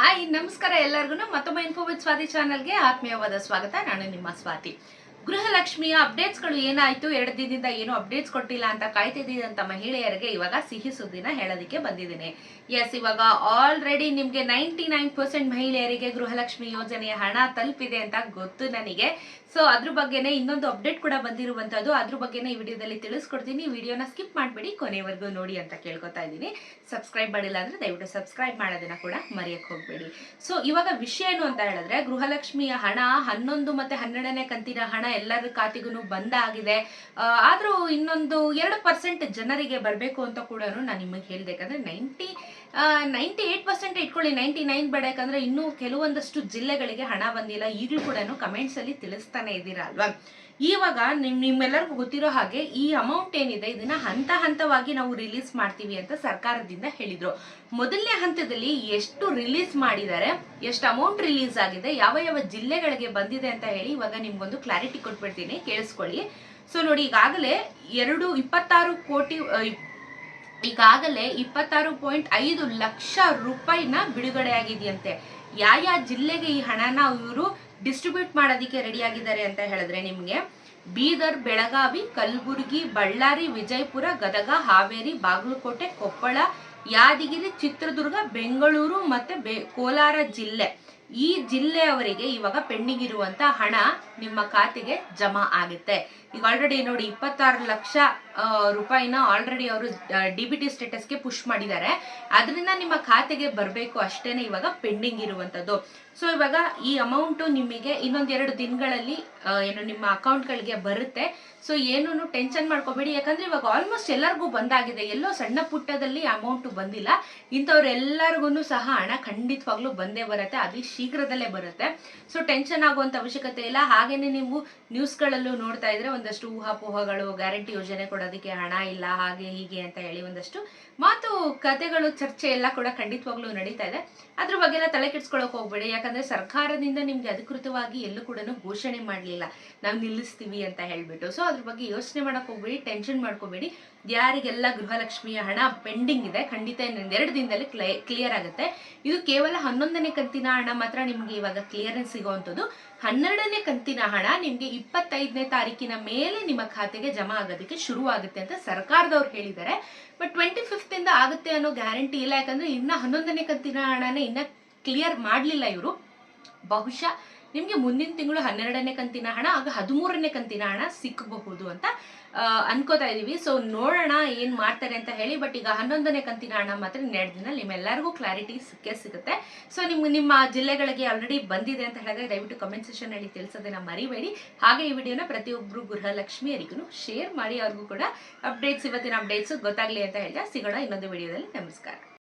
Hi ನಮಸ್ಕಾರ ಎಲ್ಲರಿಗೂ ಮತ್ತೊಮ್ಮೆ ಇನ್ಫೋ ವಿತ್ ಸ್ವಾತಿ ಚಾನಲ್ಗೆ ಆತ್ಮೀಯವಾದ ಸ್ವಾಗತ. ನಾನು ನಿಮ್ಮ ಸ್ವಾತಿ ಗೃಹಲಕ್ಷ್ಮಿಯ ಅಪ್ಡೇಟ್ಸ್ಗಳು ಏನಾಯ್ತು? ಎರಡು ದಿನದಿಂದ ಏನು ಅಪ್ಡೇಟ್ಸ್ ಕೊಟ್ಟಿಲ್ಲ ಅಂತ ಕಾಯ್ತಿದ್ದಂತ ಮಹಿಳೆಯರಿಗೆ ಇವಾಗ ಸಿಹಿ ಸುದ್ದಿನ ಹೇಳೋದಕ್ಕೆ ಬಂದಿದ್ದೀನಿ. ಎಸ್ ಇವಾಗ ಆಲ್ರೆಡಿ ನಿಮ್ಗೆ ನೈಂಟಿ ನೈನ್ ಪರ್ಸೆಂಟ್ ಮಹಿಳೆಯರಿಗೆ ಗೃಹಲಕ್ಷ್ಮಿ ಯೋಜನೆಯ ಹಣ ತಲುಪಿದೆ ಅಂತ ಗೊತ್ತು ನನಗೆ. ಸೊ ಅದ್ರ ಬಗ್ಗೆನೇ ಇನ್ನೊಂದು ಅಪ್ಡೇಟ್ ಕೂಡ ಬಂದಿರುವಂತದ್ದು ಅದ್ರ ಬಗ್ಗೆನೇ ಈ ವಿಡಿಯೋದಲ್ಲಿ ತಿಳಿಸ್ಕೊಡ್ತೀನಿ. ವಿಡಿಯೋನ ಸ್ಕಿಪ್ ಮಾಡಬೇಡಿ, ಕೊನೆವರೆಗೂ ನೋಡಿ ಅಂತ ಕೇಳ್ಕೊತಾ ಇದ್ದೀನಿ. ಸಬ್ಸ್ಕ್ರೈಬ್ ಮಾಡಿಲ್ಲ ಅಂದ್ರೆ ದಯವಿಟ್ಟು ಸಬ್ಸ್ಕ್ರೈಬ್ ಮಾಡೋದನ್ನ ಕೂಡ ಮರೆಯಕ್ಕೆ ಹೋಗ್ಬೇಡಿ. ಸೊ ಇವಾಗ ವಿಷಯ ಏನು ಅಂತ ಹೇಳಿದ್ರೆ, ಗೃಹಲಕ್ಷ್ಮಿಯ ಹಣ ಹನ್ನೊಂದು ಮತ್ತೆ ಹನ್ನೆರಡನೇ ಕಂತಿನ ಹಣ ಎಲ್ಲರ ಖಾತೆಗೂ ಬಂದಾಗಿದೆ ಆಗಿದೆ. ಆದರೂ ಇನ್ನೊಂದು ಎರಡು ಪರ್ಸೆಂಟ್ ಜನರಿಗೆ ಬರಬೇಕು ಅಂತ ಕೂಡ ನಾನು ನಿಮಗೆ ಹೇಳಿದೆ, ಯಾಕಂದ್ರೆ ನೈಂಟಿ ನೈಂಟಿ ಏಟ್ ಪರ್ಸೆಂಟ್ ಇಟ್ಕೊಳ್ಳಿ ನೈಂಟಿ ನೈನ್ ಬೇಡ ಯಾಕಂದ್ರೆ ಇನ್ನೂ ಕೆಲವೊಂದಷ್ಟು ಜಿಲ್ಲೆಗಳಿಗೆ ಹಣ ಬಂದಿಲ್ಲ. ಈಗಲೂ ಕೂಡ ಕಮೆಂಟ್ಸ್ ಅಲ್ಲಿ ತಿಳಿಸ್ತಾನೆ ಇದ್ದೀರಾ ಅಲ್ವಾ? ಇವಾಗ ನಿಮ್, ನಿಮ್ಮೆಲ್ಲರಿಗೂ ಗೊತ್ತಿರೋ ಹಾಗೆ ಈ ಅಮೌಂಟ್ ಏನಿದೆ, ಇದನ್ನ ಹಂತ ಹಂತವಾಗಿ ನಾವು ರಿಲೀಸ್ ಮಾಡ್ತೀವಿ ಅಂತ ಸರ್ಕಾರದಿಂದ ಹೇಳಿದ್ರು. ಮೊದಲನೇ ಹಂತದಲ್ಲಿ ಎಷ್ಟು ರಿಲೀಸ್ ಮಾಡಿದ್ದಾರೆ, ಎಷ್ಟು ಅಮೌಂಟ್ ರಿಲೀಸ್ ಆಗಿದೆ, ಯಾವ ಯಾವ ಜಿಲ್ಲೆಗಳಿಗೆ ಬಂದಿದೆ ಅಂತ ಹೇಳಿ ಇವಾಗ ನಿಮ್ಗೊಂದು ಕ್ಲಾರಿಟಿ ಕೊಟ್ಬಿಡ್ತೀನಿ, ಕೇಳಿಸ್ಕೊಳ್ಳಿ. ಸೊ ನೋಡಿ, ಈಗಾಗಲೇ ಎರಡು, ಇಪ್ಪತ್ತಾರು ಕೋಟಿ ಈಗಾಗಲೇ ಇಪ್ಪತ್ತಾರು ಪಾಯಿಂಟ್ ಐದು ಲಕ್ಷ ರೂಪಾಯಿನ ಬಿಡುಗಡೆ ಆಗಿದೆಯಂತೆ ಯಾವ ಯಾವ ಜಿಲ್ಲೆಗೆ ಈ ಹಣನ ಇವರು ಡಿಸ್ಟ್ರಿಬ್ಯೂಟ್ ಮಾಡೋದಕ್ಕೆ ರೆಡಿ ಆಗಿದ್ದಾರೆ ಅಂತ ಹೇಳಿದ್ರೆ ನಿಮಗೆ ಬೀದರ್, ಬೆಳಗಾವಿ, ಕಲಬುರಗಿ, ಬಳ್ಳಾರಿ, ವಿಜಯಪುರ, ಗದಗ, ಹಾವೇರಿ, ಬಾಗಲಕೋಟೆ, ಕೊಪ್ಪಳ, ಯಾದಗಿರಿ, ಚಿತ್ರದುರ್ಗ, ಬೆಂಗಳೂರು ಮತ್ತೆ ಬೆ, ಕೋಲಾರ ಜಿಲ್ಲೆ. ಈ ಜಿಲ್ಲೆಯವರಿಗೆ ಇವಾಗ ಪೆಂಡಿಂಗ್ ಇರುವಂತ ಹಣ ನಿಮ್ಮ ಖಾತೆಗೆ ಜಮಾ ಆಗುತ್ತೆ. ಈಗ ಆಲ್ರೆಡಿ ನೋಡಿ ಇಪ್ಪತ್ತಾರು ಲಕ್ಷ ರೂಪಾಯಿನ ಆಲ್ರೆಡಿ ಅವರು ಡಿ ಬಿ ಟಿ ಸ್ಟೇಟಸ್ಗೆ ಪುಷ್ ಮಾಡಿದ್ದಾರೆ. ಅದರಿಂದ ನಿಮ್ಮ ಖಾತೆಗೆ ಬರಬೇಕು ಅಷ್ಟೇನೆ ಇವಾಗ ಪೆಂಡಿಂಗ್ ಇರುವಂಥದ್ದು ಸೊ ಇವಾಗ ಈ ಅಮೌಂಟು ನಿಮಗೆ ಇನ್ನೊಂದೆರಡು ದಿನಗಳಲ್ಲಿ ಏನು ನಿಮ್ಮ ಅಕೌಂಟ್ಗಳಿಗೆ ಬರುತ್ತೆ. ಸೊ ಏನೂ ಟೆನ್ಷನ್ ಮಾಡ್ಕೋಬೇಡಿ. ಯಾಕಂದ್ರೆ ಇವಾಗ ಆಲ್ಮೋಸ್ಟ್ ಎಲ್ಲರಿಗೂ ಬಂದಾಗಿದೆ. ಎಲ್ಲೋ ಸಣ್ಣ ಪುಟ್ಟದಲ್ಲಿ ಅಮೌಂಟು ಬಂದಿಲ್ಲ. ಇಂಥವ್ರೆಲ್ಲರಿಗೂ ಸಹ ಹಣ ಖಂಡಿತವಾಗ್ಲೂ ಬಂದೇ ಬರುತ್ತೆ. ಅತಿ ಶೀಘ್ರದಲ್ಲೇ ಬರುತ್ತೆ. ಸೊ ಟೆನ್ಷನ್ ಆಗುವಂತ ಅವಶ್ಯಕತೆ ಇಲ್ಲ. ಹಾಗೇನೆ ನೀವು ನ್ಯೂಸ್ಗಳಲ್ಲೂ ನೋಡ್ತಾ ಇದ್ರೆ ಒಂದಷ್ಟು ಊಹಾಪೋಹಗಳು ಗ್ಯಾರಂಟಿ ಯೋಜನೆ ಕೊಡೋದಕ್ಕೆ ಹಣ ಇಲ್ಲ, ಹಾಗೆ ಹೀಗೆ ಅಂತ ಹೇಳಿ ಒಂದಷ್ಟು ಮಾತು, ಕತೆಗಳು, ಚರ್ಚೆ ಎಲ್ಲ ಕೂಡ ಖಂಡಿತವಾಗ್ಲೂ ನಡೀತಾ ಇದೆ. ಅದ್ರ ಬಗ್ಗೆ ಎಲ್ಲ ತಲೆ ಕೆಡ್ಸ್ಕೊಳಕ್ ಹೋಗ್ಬೇಡಿ. ಯಾಕಂದ್ರೆ ಸರ್ಕಾರದಿಂದ ನಿಮ್ಗೆ ಅಧಿಕೃತವಾಗಿ ಎಲ್ಲೂ ಕೂಡ ಘೋಷಣೆ ಮಾಡಲಿಲ್ಲ. ನಾವು ನಿಲ್ಲಿಸ್ತೀವಿ ಅಂತ ಹೇಳ್ಬಿಟ್ಟು. ಸೊ ಅದ್ರ ಬಗ್ಗೆ ಯೋಚನೆ ಮಾಡಕ್ ಹೋಗ್ಬೇಡಿ ಟೆನ್ಷನ್ ಮಾಡ್ಕೋಬೇಡಿ. ಯಾರಿಗೆಲ್ಲ ಗೃಹಲಕ್ಷ್ಮಿಯ ಹಣ ಪೆಂಡಿಂಗ್ ಇದೆ, ಖಂಡಿತ ಇನ್ನೊಂದೆರಡು ದಿನದಲ್ಲಿ ಕ್ಲಿಯರ್ ಆಗುತ್ತೆ. ಇದು ಕೇವಲ ಹನ್ನೊಂದನೇ ಕಂತಿನ ಹಣ ಮಾತ್ರ ನಿಮ್ಗೆ ಇವಾಗ ಕ್ಲಿಯರೆನ್ಸ್ ಸಿಗುವಂಥದ್ದು. ಹನ್ನೆರಡನೇ ಕಂತಿನ ಹಣ ನಿಮ್ಗೆ ಇಪ್ಪತ್ತೈದನೇ ತಾರೀಕಿನ ಮೇಲೆ ನಿಮ್ಮ ಖಾತೆಗೆ ಜಮಾ ಆಗೋದಕ್ಕೆ ಶುರು ಆಗುತ್ತೆ ಅಂತ ಸರ್ಕಾರದವ್ರು ಹೇಳಿದ್ದಾರೆ. ಬಟ್ ಟ್ವೆಂಟಿ ಇಂದ ಆಗುತ್ತೆ ಅನ್ನೋ ಗ್ಯಾರಂಟಿ ಇಲ್ಲ, ಯಾಕಂದ್ರೆ ಇನ್ನ ಹನ್ನೊಂದನೇ ಕಂತಿನ ಹಣನ ಇನ್ನ ಕ್ಲಿಯರ್ ಮಾಡಲಿಲ್ಲ ಇವರು. ಬಹುಶಃ ನಿಮ್ಗೆ ಮುಂದಿನ ತಿಂಗಳು ಹನ್ನೆರಡನೇ ಕಂತಿನ ಹಣ, ಆಗ ಹದಿಮೂರನೇ ಕಂತಿನ ಹಣ ಸಿಕ್ಕಬಹುದು ಅಂತ ಅನ್ಕೋತಾ ಇದ್ದೀವಿ ಸೊ ನೋಡೋಣ ಏನು ಮಾಡ್ತಾರೆ ಅಂತ ಹೇಳಿ ಬಟ್ ಈಗ ಹನ್ನೊಂದನೇ ಕಂತಿನ ಹಣ ಮಾತ್ರ ಇನ್ನೆರಡು ದಿನ ನಿಮ್ಮೆಲ್ಲರಿಗೂ ಕ್ಲಾರಿಟಿ ಸಿಕ್ಕೇ ಸಿಗುತ್ತೆ. ಸೊ ನಿಮ್ಗೆ ನಿಮ್ಮ ಜಿಲ್ಲೆಗಳಿಗೆ ಆಲ್ರೆಡಿ ಬಂದಿದೆ ಅಂತ ಹೇಳಿದ್ರೆ ದಯವಿಟ್ಟು ಕಮೆಂಟ್ ಸೆಷನಲ್ಲಿ ತಿಳಿಸೋದನ್ನು ಮರಿಬೇಡಿ. ಹಾಗೆ ಈ ವಿಡಿಯೋನ ಪ್ರತಿಯೊಬ್ಬರು ಗೃಹಲಕ್ಷ್ಮಿಯರಿಗೂ ಶೇರ್ ಮಾಡಿ, ಅವ್ರಿಗೂ ಕೂಡ ಅಪ್ಡೇಟ್ಸ್ ಇವತ್ತಿನ ಅಪ್ಡೇಟ್ಸ್ ಗೊತ್ತಾಗಲಿ ಅಂತ ಹೇಳ್ತಾ ಸಿಗೋಣ ಇನ್ನೊಂದು ವಿಡಿಯೋದಲ್ಲಿ. ನಮಸ್ಕಾರ.